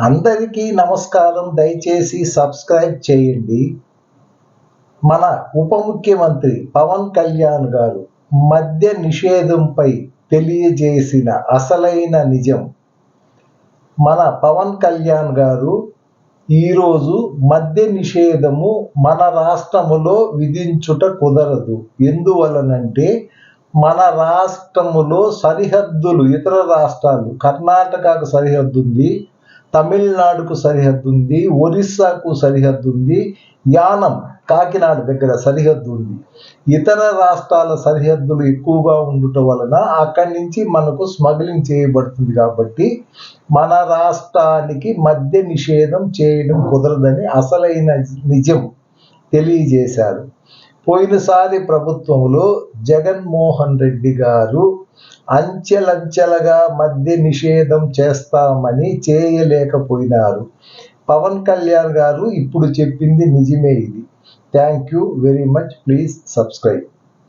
అందరికీ నమస్కారం. దయచేసి సబ్స్క్రైబ్ చేయండి. మన ఉప ముఖ్యమంత్రి పవన్ కళ్యాణ్ గారు మద్య నిషేధంపై తెలియజేసిన అసలైన నిజం. మన పవన్ కళ్యాణ్ గారు ఈరోజు మద్య నిషేధము మన రాష్ట్రములో విధించుట కుదరదు. ఎందువలనంటే మన రాష్ట్రములో సరిహద్దులు ఇతర రాష్ట్రాలు కర్ణాటకకు సరిహద్దు ఉంది. తమిళనాడుకు సరిహద్దు ఉంది ఒరిస్సాకు సరిహద్దు ఉంది యానం కాకినాడ దగ్గర సరిహద్దు ఉంది ఇతర రాష్ట్రాల సరిహద్దులు ఎక్కువగా ఉండటం వలన అక్కడి నుంచి మనకు స్మగ్లింగ్ చేయబడుతుంది కాబట్టి మన రాష్ట్రానికి మద్య నిషేధం చేయడం కుదరదని అసలైన నిజం తెలియజేశారు. పోయినసారి ప్రభుత్వంలో జగన్మోహన్ రెడ్డి గారు అంచెలంచెలుగా మద్య నిషేధం చేస్తామని చేయలేకపోయినారు. పవన్ కళ్యాణ్ గారు ఇప్పుడు చెప్పింది నిజమే ఇది. Thank you very much please subscribe